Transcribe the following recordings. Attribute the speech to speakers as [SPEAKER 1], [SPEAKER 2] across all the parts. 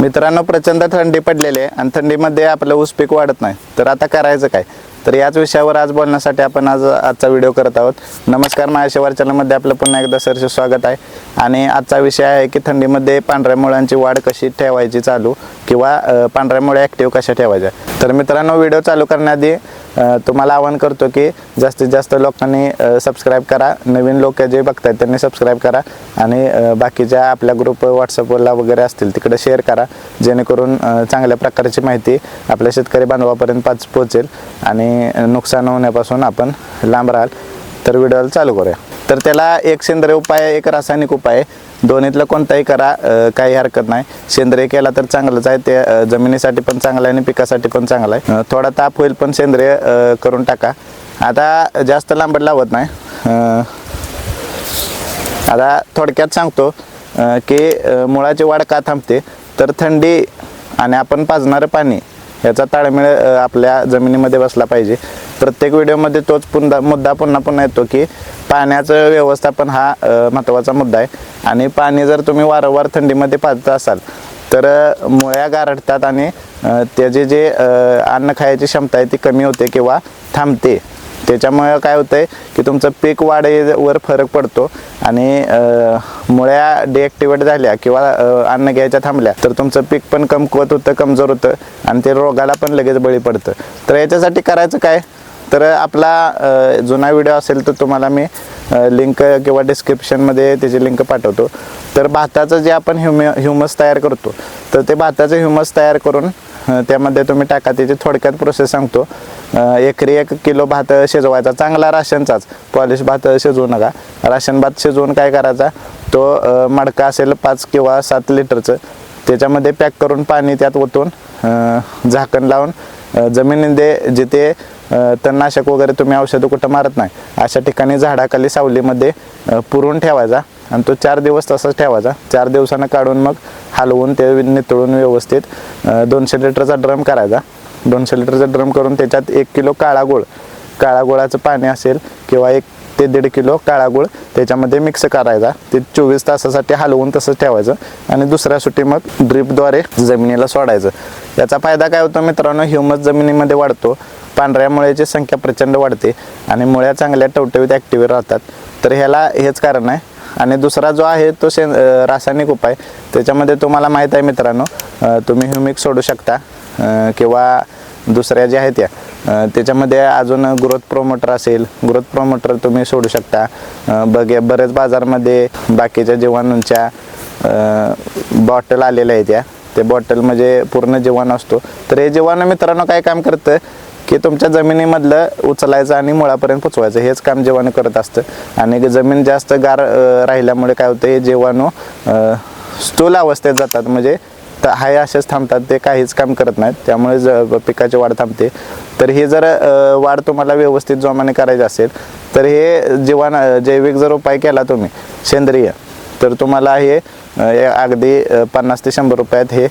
[SPEAKER 1] मित्रांनो प्रचंड थंडी पडलेली आहे आणि थंडीमध्ये आपलं ऊस पीक वाढत नाही. तर आता करायचं काय? तर याच विषयावर आज बोलण्यासाठी आपण आज आजचा व्हिडिओ करत आहोत. नमस्कार माझ्या चॅनलमध्ये आपलं पुन्हा एकदा सरसे स्वागत आहे. आणि आजचा विषय आहे की थंडीमध्ये पांढऱ्या मुळांची वाढ कशी ठेवायची चालू? किंवा पांढऱ्या मुळे ॲक्टिव्ह कशा ठेवायच्या? तर मित्रांनो व्हिडिओ चालू करण्याआधी तुम्हाला आवाहन करतो की जास्तीत जास्त लोकांनी सबस्क्राईब करा. नवीन लोक जे बघतात त्यांनी सबस्क्राईब करा. आणि बाकीच्या आपल्या ग्रुप व्हॉट्सअपला वगैरे असतील तिकडे शेअर करा. जेणेकरून चांगल्या प्रकारची माहिती आपल्या शेतकरी बांधवापर्यंत पाच पोहोचेल आणि नुकसान होण्यापासून आपण लांब राहाल. तर व्हिडिओला चालू करूया. तर त्याला एक सेंद्रिय उपाय एक रासायनिक उपाय दोन्हीतलं कोणताही करा काही हरकत नाही. सेंद्रिय केला तर चांगलंच आहे. ते जमिनीसाठी पण चांगलं आहे आणि पिकासाठी पण चांगलं आहे. थोडा ताप होईल पण सेंद्रिय करून टाका. आता जास्त लांबट लावत नाही. आता थोडक्यात सांगतो की मुळाची वाढ का थांबते तर थंडी आणि आपण पाजणारं पाणी याचा ताळमेळ आपल्या जमिनीमध्ये बसला पाहिजे. प्रत्येक व्हिडिओमध्ये तोच पुन्हा मुद्दा पुन्हा पुन्हा येतो की पाण्याचं व्यवस्थापन हा महत्त्वाचा मुद्दा आहे. आणि पाणी जर तुम्ही वारंवार थंडीमध्ये पाजत असाल तर मुळ्या गारठतात आणि त्याचे जे अन्न खायची क्षमता आहे ती कमी होते किंवा थांबते. त्याच्यामुळे काय होतंय की तुमचं पीक वाढीवर फरक पडतो आणि मुळ्या डिॲक्टिवेट झाल्या किंवा अन्न घ्यायच्या थांबल्या तर तुमचं पीक पण कमकुवत होतं कमजोर होतं आणि ते रोगाला पण लगेच बळी पडतं. तर याच्यासाठी करायचं काय? तर आपला जुना व्हिडिओ असेल तर तुम्हाला मी लिंक किंवा डिस्क्रिप्शनमध्ये त्याची लिंक पाठवतो. तर भाताचं जे आपण ह्युम ह्युमस तयार करतो तर ते भाताचं ह्युमस तयार करून त्यामध्ये तुम्ही टाका. त्याची थोडक्यात प्रोसेस सांगतो. एकरी एक किलो भात शिजवायचा चांगला राशनचाच. पॉलिश भात शिजवू नका. राशन भात शिजवून काय करायचा? तो मडका असेल पाच किंवा सात लिटरचं. त्याच्यामध्ये पॅक करून पाणी त्यात ओतून झाकण लावून जमिनीमध्ये जिथे तणनाशक वगैरे तुम्ही औषधं कुठं मारत नाही अशा ठिकाणी झाडाखाली सावलीमध्ये पुरून ठेवायचा आणि तो चार दिवस तसाच ठेवायचा. चार दिवसानं काढून मग हलवून ते नितळून व्यवस्थित दोनशे लिटरचा ड्रम करायचा. दोनशे लिटरचा ड्रम करून त्याच्यात एक किलो काळा गुळ काळा गुळाचं पाणी असेल किंवा एक ते दीड किलो काळा गुळ त्याच्यामध्ये मिक्स करायचा. ते चोवीस तासासाठी हलवून तसंच ठेवायचं. आणि दुसऱ्या सुटी मग ड्रीपद्वारे जमिनीला सोडायचं. याचा फायदा काय होतो मित्रांनो ह्युमस जमिनीमध्ये वाढतो. पांढऱ्या मुळ्याची संख्या प्रचंड वाढते. आणि मुळ्या चांगल्या टवटवीत ॲक्टिव्ह राहतात. तर ह्याला हेच कारण आहे. आणि दुसरा जो आहे तो से रासायनिक उपाय. त्याच्यामध्ये तुम्हाला माहीत आहे मित्रांनो तुम्ही ह्युमिक सोडू शकता किंवा दुसऱ्या ज्या आहेत त्या त्याच्यामध्ये अजून ग्रोथ प्रोमोटर असेल ग्रोथ प्रोमोटर तुम्ही सोडू शकता. बघे बरेच बाजारमध्ये बाकीच्या जीवाणूंच्या बॉटल आलेल्या आहेत त्या ते बॉटल म्हणजे पूर्ण जीवाणू असतो. तर हे जीवाणू मित्रांनो काय काम करतं? की तुमच्या जमिनीमधलं उचलायचं आणि मुळापर्यंत पोचवायचं हेच काम जीवाणू करत असतं. आणि जमीन जास्त गार राहिल्यामुळे काय होतं हे जीवाणू स्थूल अवस्थेत जातात. म्हणजे तर हाय असेच थांबतात ते काहीच काम करत नाहीत. त्यामुळे ज पिकाची वाढ थांबते. तर हे जर वाढ तुम्हाला व्यवस्थित जोमाने करायची असेल तर हे जीवाण जैविक जर उपाय केला तुम्ही सेंद्रिय तर तुम्हाला हे अगदी पन्नास ते शंभर रुपयात हे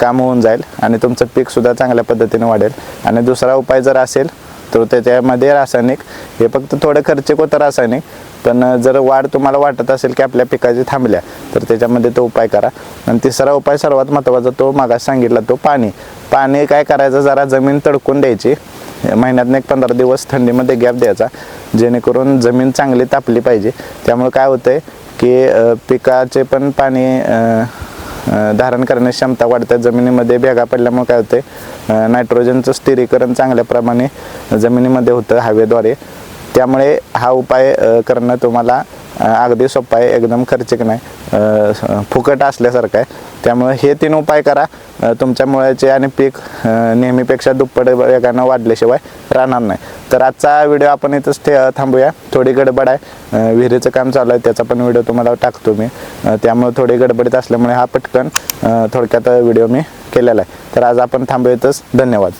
[SPEAKER 1] काम होऊन जाईल आणि तुमचं पीकसुद्धा चांगल्या पद्धतीने वाढेल. आणि दुसरा उपाय जर असेल तर त्याच्यामध्ये रासायनिक हे फक्त थोडं खर्चिक होतं रासायनिक पण जर वाढ तुम्हाला वाटत असेल की आपल्या पिकाची थांबल्या तर त्याच्यामध्ये तो उपाय करा. आणि तिसरा उपाय सर्वात महत्त्वाचा तो मागास सांगितला तो पाणी. पाणी काय करायचं? जरा जमीन तडकून द्यायची. महिन्यातनं एक पंधरा दिवस थंडीमध्ये गॅप द्यायचा. जेणेकरून जमीन चांगली तापली पाहिजे. त्यामुळे काय होतंय? की पिकाचे पण पाणी धारण करण्याची क्षमता वाढते. जमिनीमध्ये भेगा पडल्यामुळे काय होते नायट्रोजनचं स्थिरीकरण चांगल्या प्रमाणे जमिनीमध्ये होतं हवेद्वारे. त्यामुळे हा उपाय करणं तुम्हाला अगदी सोपा आहे एकदम खर्चिक नाही. फुकट असल्यासारखं आहे. त्यामुळे हे तीन उपाय करा. तुमच्या मुळ्याचे आणि पीक नेहमीपेक्षा दुप्पट वेगानं वाढल्याशिवाय राहणार नाही. तर आजचा व्हिडिओ आपण इथंच ठे थांबूया. थोडी गडबड आहे. विहिरीचं काम चालू आहे. त्याचा पण व्हिडिओ तुम्हाला टाकतो मी. त्यामुळे थोडी गडबडीत असल्यामुळे हा पटकन थोडक्यात व्हिडिओ मी केलेला आहे. तर आज आपण थांबूयातच धन्यवाद.